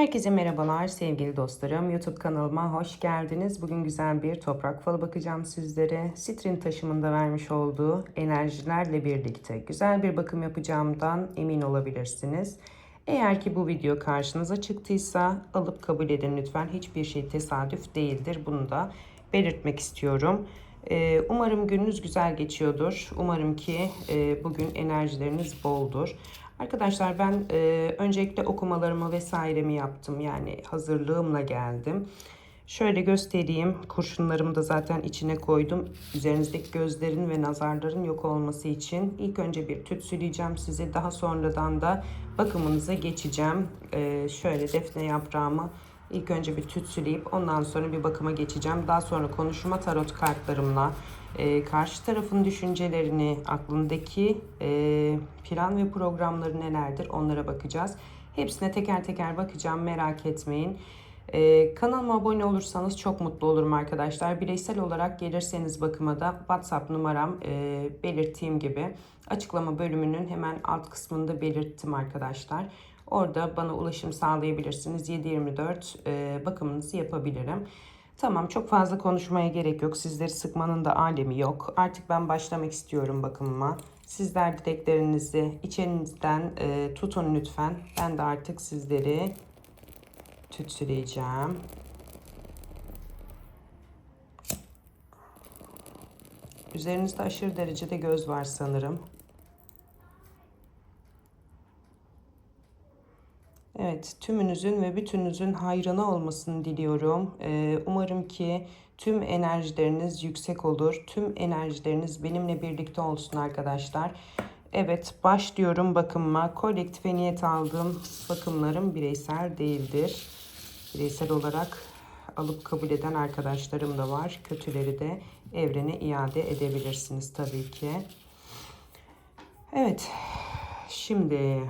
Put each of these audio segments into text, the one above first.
Herkese merhabalar sevgili dostlarım. YouTube kanalıma hoş geldiniz. Bugün güzel bir toprak falı bakacağım sizlere. Sitrin taşımında vermiş olduğu enerjilerle birlikte güzel bir bakım yapacağımdan emin olabilirsiniz. Eğer ki bu video karşınıza çıktıysa alıp kabul edin lütfen. Hiçbir şey tesadüf değildir. Bunu da belirtmek istiyorum. Ee, Umarım gününüz güzel geçiyordur. Umarım ki e, bugün enerjileriniz boldur. Arkadaşlar ben e, öncelikle okumalarımı vesairemi yaptım. Yani hazırlığımla geldim. Şöyle göstereyim. Kurşunlarımı da zaten içine koydum. Üzerinizdeki gözlerin ve nazarların yok olması için ilk önce bir tütsüleyeceğim sizi. Daha sonradan da bakımınıza geçeceğim. E, şöyle defne yaprağımı ilk önce bir tütsüleyip ondan sonra bir bakıma geçeceğim. Daha sonra konuşma tarot kartlarımla e, karşı tarafın düşüncelerini, aklındaki e, plan ve programları nelerdir onlara bakacağız. Hepsine teker teker bakacağım merak etmeyin. Ee, kanalıma abone olursanız çok mutlu olurum arkadaşlar. Bireysel olarak gelirseniz bakıma da WhatsApp numaram e, belirttiğim gibi açıklama bölümünün hemen alt kısmında belirttim arkadaşlar. Orada bana ulaşım sağlayabilirsiniz. 7-24 e, bakımınızı yapabilirim. Tamam çok fazla konuşmaya gerek yok. Sizleri sıkmanın da alemi yok. Artık ben başlamak istiyorum bakımıma. Sizler dileklerinizi içinizden e, tutun lütfen. Ben de artık sizleri tütsüleyeceğim. Üzerinizde aşırı derecede göz var sanırım. Evet, tümünüzün ve bütününüzün hayrına olmasını diliyorum. Ee, umarım ki tüm enerjileriniz yüksek olur. Tüm enerjileriniz benimle birlikte olsun arkadaşlar. Evet, başlıyorum bakımıma. Kolektife niyet aldığım bakımlarım bireysel değildir. Bireysel olarak alıp kabul eden arkadaşlarım da var. Kötüleri de evrene iade edebilirsiniz tabii ki. Evet, şimdi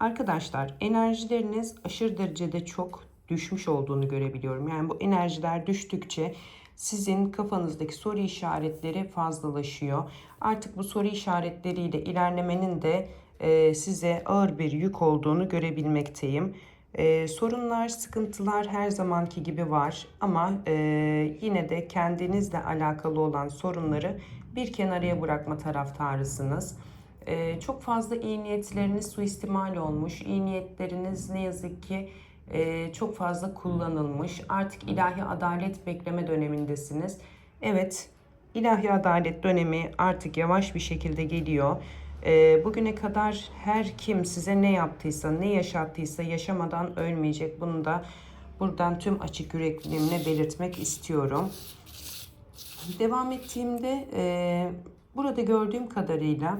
arkadaşlar enerjileriniz aşırı derecede çok düşmüş olduğunu görebiliyorum. Yani bu enerjiler düştükçe sizin kafanızdaki soru işaretleri fazlalaşıyor. Artık bu soru işaretleriyle ilerlemenin de e, size ağır bir yük olduğunu görebilmekteyim. E, sorunlar, sıkıntılar her zamanki gibi var ama e, yine de kendinizle alakalı olan sorunları bir kenarıya bırakma taraftarısınız. E, çok fazla iyi niyetleriniz suistimal olmuş. İyi niyetleriniz ne yazık ki e, çok fazla kullanılmış. Artık ilahi adalet bekleme dönemindesiniz. Evet, ilahi adalet dönemi artık yavaş bir şekilde geliyor. E, bugüne kadar her kim size ne yaptıysa, ne yaşattıysa yaşamadan ölmeyecek. Bunu da buradan tüm açık yürekliliğimle belirtmek istiyorum. Devam ettiğimde e, burada gördüğüm kadarıyla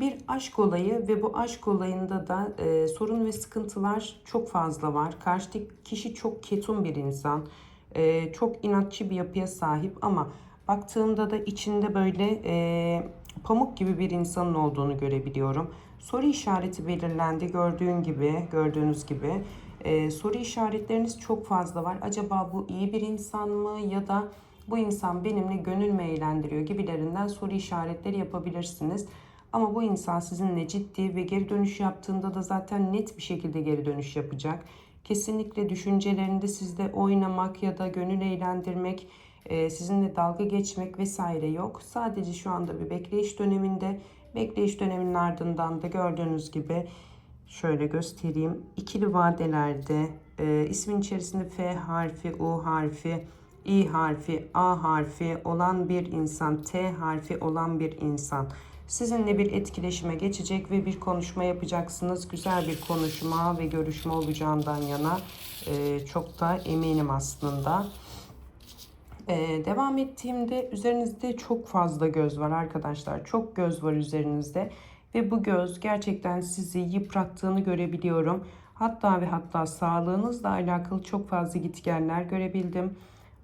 bir aşk olayı ve bu aşk olayında da e, sorun ve sıkıntılar çok fazla var. Karşıdaki kişi çok ketum bir insan. E, çok inatçı bir yapıya sahip ama baktığımda da içinde böyle e, pamuk gibi bir insanın olduğunu görebiliyorum. Soru işareti belirlendi gördüğün gibi, gördüğünüz gibi. E, soru işaretleriniz çok fazla var. Acaba bu iyi bir insan mı ya da bu insan benimle gönül mü eğlendiriyor gibilerinden soru işaretleri yapabilirsiniz. Ama bu insan sizinle ciddi ve geri dönüş yaptığında da zaten net bir şekilde geri dönüş yapacak. Kesinlikle düşüncelerinde sizde oynamak ya da gönül eğlendirmek, e, sizinle dalga geçmek vesaire yok. Sadece şu anda bir bekleyiş döneminde. Bekleyiş döneminin ardından da gördüğünüz gibi şöyle göstereyim. İkili vadelerde e, ismin içerisinde F harfi, U harfi, İ harfi, A harfi olan bir insan, T harfi olan bir insan sizinle bir etkileşime geçecek ve bir konuşma yapacaksınız. Güzel bir konuşma ve görüşme olacağından yana e, çok da eminim aslında. Ee, devam ettiğimde üzerinizde çok fazla göz var arkadaşlar. Çok göz var üzerinizde ve bu göz gerçekten sizi yıprattığını görebiliyorum. Hatta ve hatta sağlığınızla alakalı çok fazla gitgeller görebildim.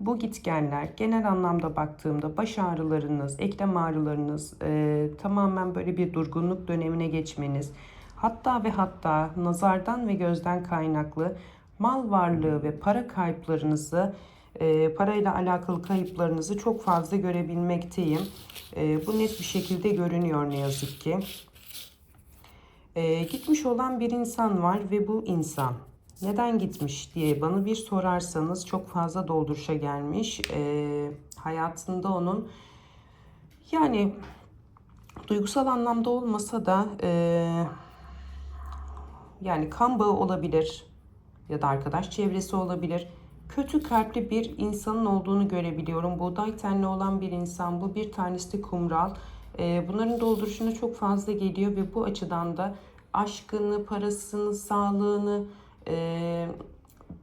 Bu gitgeller genel anlamda baktığımda baş ağrılarınız, eklem ağrılarınız, e, tamamen böyle bir durgunluk dönemine geçmeniz, hatta ve hatta nazardan ve gözden kaynaklı mal varlığı ve para kayıplarınızı e, parayla alakalı kayıplarınızı çok fazla görebilmekteyim. E, bu net bir şekilde görünüyor ne yazık ki. E, gitmiş olan bir insan var ve bu insan Neden gitmiş diye bana bir sorarsanız çok fazla dolduruşa gelmiş. Ee, hayatında onun yani duygusal anlamda olmasa da e, yani kan bağı olabilir ya da arkadaş çevresi olabilir. Kötü kalpli bir insanın olduğunu görebiliyorum. Buğday tenli olan bir insan bu. Bir tanesi kumral. Ee, bunların dolduruşuna çok fazla geliyor ve bu açıdan da aşkını, parasını, sağlığını, e,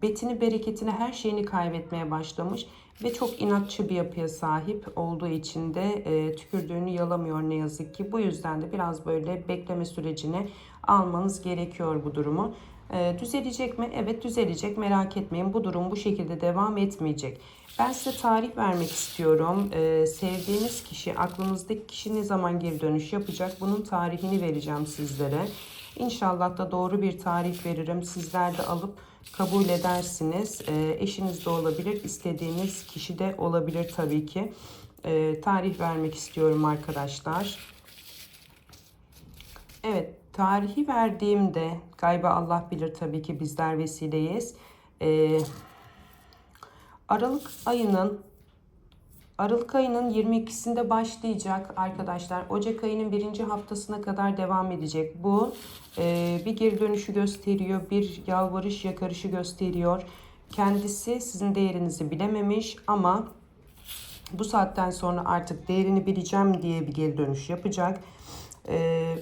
betini, bereketini, her şeyini kaybetmeye başlamış ve çok inatçı bir yapıya sahip olduğu için de e, tükürdüğünü yalamıyor ne yazık ki. Bu yüzden de biraz böyle bekleme sürecine almanız gerekiyor bu durumu. E, düzelecek mi? Evet düzelecek. Merak etmeyin. Bu durum bu şekilde devam etmeyecek. Ben size tarih vermek istiyorum. E, sevdiğiniz kişi, aklınızdaki kişi ne zaman geri dönüş yapacak? Bunun tarihini vereceğim sizlere. İnşallah da doğru bir tarih veririm. Sizler de alıp kabul edersiniz. E, eşiniz de olabilir, istediğiniz kişi de olabilir tabii ki. E, tarih vermek istiyorum arkadaşlar. Evet, tarihi verdiğimde gayba Allah bilir tabii ki bizler vesileyiz. E, Aralık ayının Aralık ayının 22'sinde başlayacak arkadaşlar. Ocak ayının birinci haftasına kadar devam edecek. Bu e, bir geri dönüşü gösteriyor. Bir yalvarış yakarışı gösteriyor. Kendisi sizin değerinizi bilememiş ama bu saatten sonra artık değerini bileceğim diye bir geri dönüş yapacak. E,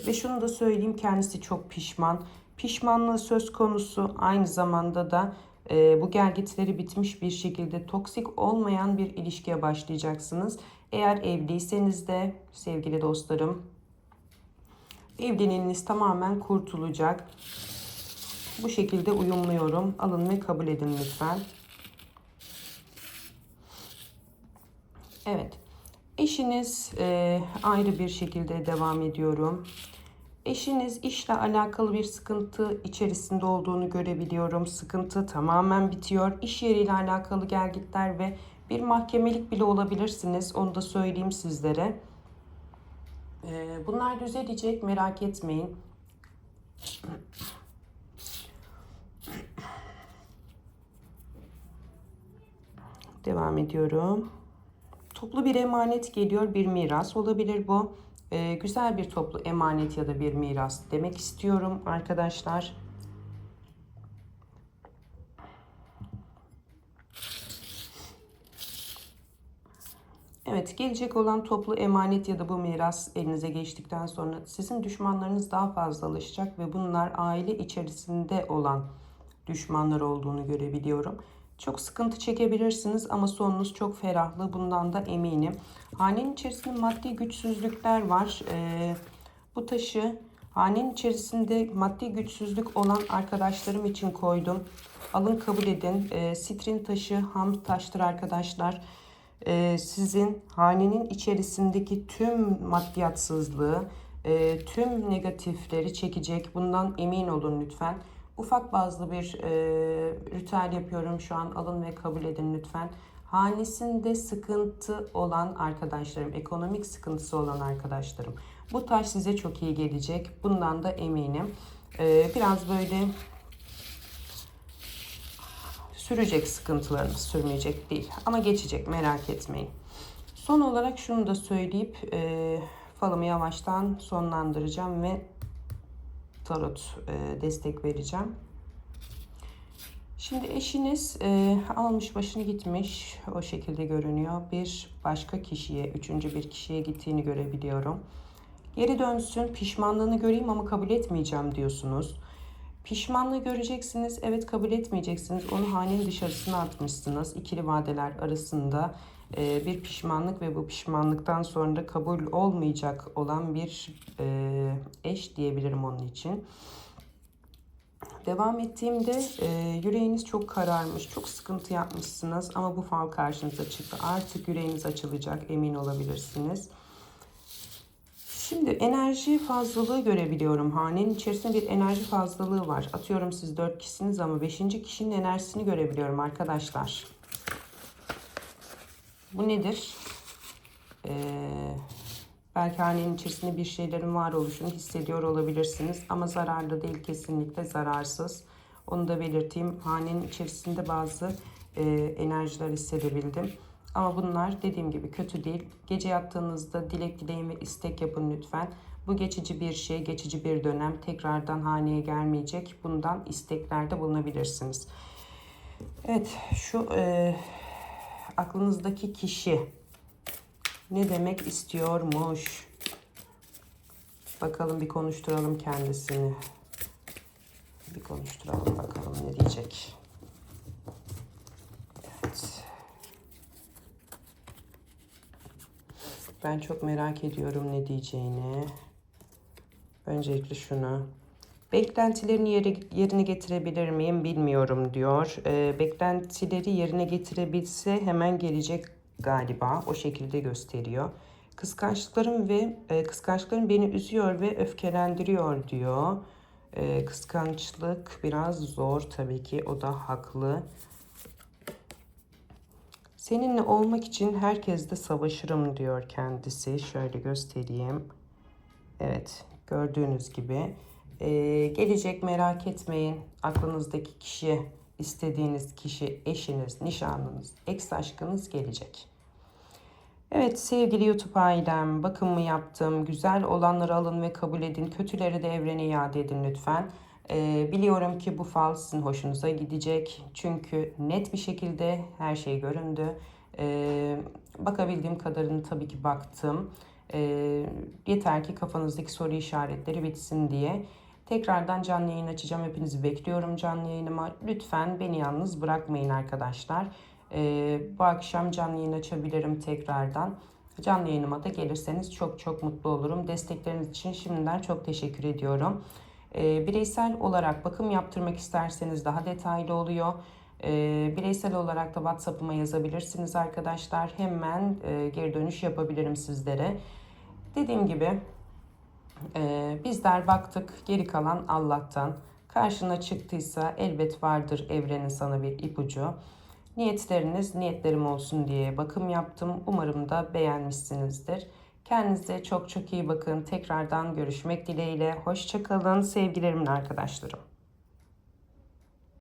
ve şunu da söyleyeyim kendisi çok pişman. Pişmanlığı söz konusu aynı zamanda da e, bu gelgitleri bitmiş bir şekilde toksik olmayan bir ilişkiye başlayacaksınız. Eğer evliyseniz de sevgili dostlarım evliliğiniz tamamen kurtulacak. Bu şekilde uyumluyorum. Alın ve kabul edin lütfen. Evet. Eşiniz e, ayrı bir şekilde devam ediyorum. Eşiniz işle alakalı bir sıkıntı içerisinde olduğunu görebiliyorum. Sıkıntı tamamen bitiyor. İş yeriyle alakalı gelgitler ve bir mahkemelik bile olabilirsiniz. Onu da söyleyeyim sizlere. Ee, bunlar düzelecek merak etmeyin. Devam ediyorum. Toplu bir emanet geliyor. Bir miras olabilir bu e, güzel bir toplu emanet ya da bir miras demek istiyorum arkadaşlar. Evet gelecek olan toplu emanet ya da bu miras elinize geçtikten sonra sizin düşmanlarınız daha fazlalaşacak ve bunlar aile içerisinde olan düşmanlar olduğunu görebiliyorum. Çok sıkıntı çekebilirsiniz ama sonunuz çok ferahlı. Bundan da eminim. Hanenin içerisinde maddi güçsüzlükler var. Ee, bu taşı hanenin içerisinde maddi güçsüzlük olan arkadaşlarım için koydum. Alın kabul edin. Ee, sitrin taşı ham taştır arkadaşlar. Ee, sizin hanenin içerisindeki tüm maddiyatsızlığı, e, tüm negatifleri çekecek. Bundan emin olun lütfen. Ufak bazlı bir e, ritüel yapıyorum şu an. Alın ve kabul edin lütfen. Hanesinde sıkıntı olan arkadaşlarım, ekonomik sıkıntısı olan arkadaşlarım. Bu taş size çok iyi gelecek. Bundan da eminim. E, biraz böyle sürecek sıkıntılarınız, sürmeyecek değil. Ama geçecek merak etmeyin. Son olarak şunu da söyleyip e, falımı yavaştan sonlandıracağım ve tarot e, destek vereceğim. Şimdi eşiniz e, almış başını gitmiş o şekilde görünüyor. Bir başka kişiye, üçüncü bir kişiye gittiğini görebiliyorum. Geri dönsün, pişmanlığını göreyim ama kabul etmeyeceğim diyorsunuz. Pişmanlığı göreceksiniz, evet kabul etmeyeceksiniz. Onu hanenin dışarısına atmışsınız. İkili vadeler arasında e, bir pişmanlık ve bu pişmanlıktan sonra kabul olmayacak olan bir e, eş diyebilirim onun için. Devam ettiğimde e, yüreğiniz çok kararmış, çok sıkıntı yapmışsınız ama bu fal karşınıza çıktı. Artık yüreğiniz açılacak, emin olabilirsiniz. Şimdi enerji fazlalığı görebiliyorum. Hanenin içerisinde bir enerji fazlalığı var. Atıyorum siz dört kişisiniz ama beşinci kişinin enerjisini görebiliyorum arkadaşlar. Bu nedir? Ee, belki hanenin içerisinde bir şeylerin var oluşunu hissediyor olabilirsiniz. Ama zararlı değil kesinlikle zararsız. Onu da belirteyim. Hanenin içerisinde bazı e, enerjiler hissedebildim. Ama bunlar dediğim gibi kötü değil. Gece yattığınızda dilek dileyin ve istek yapın lütfen. Bu geçici bir şey, geçici bir dönem. Tekrardan haneye gelmeyecek. Bundan isteklerde bulunabilirsiniz. Evet, şu e, aklınızdaki kişi ne demek istiyormuş? Bakalım bir konuşturalım kendisini. Bir konuşturalım bakalım ne diyecek. Evet. Ben çok merak ediyorum ne diyeceğini. Öncelikle şunu. Beklentilerini yere, yerine getirebilir miyim bilmiyorum diyor. E, beklentileri yerine getirebilse hemen gelecek galiba. O şekilde gösteriyor. Kıskançlıklarım ve e, kıskançlıklarım beni üzüyor ve öfkelendiriyor diyor. E, kıskançlık biraz zor tabii ki. O da haklı. Seninle olmak için herkesle savaşırım diyor kendisi. Şöyle göstereyim. Evet gördüğünüz gibi. Ee, gelecek merak etmeyin. Aklınızdaki kişi, istediğiniz kişi, eşiniz, nişanlınız, ex aşkınız gelecek. Evet sevgili YouTube ailem bakımımı yaptım. Güzel olanları alın ve kabul edin. Kötüleri de evrene iade edin lütfen. Ee, biliyorum ki bu fal sizin hoşunuza gidecek. Çünkü net bir şekilde her şey göründü. Ee, bakabildiğim kadarını tabii ki baktım. Ee, yeter ki kafanızdaki soru işaretleri bitsin diye. Tekrardan canlı yayın açacağım. Hepinizi bekliyorum canlı yayınıma. Lütfen beni yalnız bırakmayın arkadaşlar. Ee, bu akşam canlı yayın açabilirim tekrardan. Canlı yayınıma da gelirseniz çok çok mutlu olurum. Destekleriniz için şimdiden çok teşekkür ediyorum. Ee, bireysel olarak bakım yaptırmak isterseniz daha detaylı oluyor. Ee, bireysel olarak da WhatsApp'ıma yazabilirsiniz arkadaşlar. Hemen e, geri dönüş yapabilirim sizlere. Dediğim gibi e, bizler baktık geri kalan Allah'tan. Karşına çıktıysa elbet vardır evrenin sana bir ipucu. Niyetleriniz niyetlerim olsun diye bakım yaptım. Umarım da beğenmişsinizdir. Kendinize çok çok iyi bakın. Tekrardan görüşmek dileğiyle. Hoşçakalın sevgilerimin arkadaşlarım.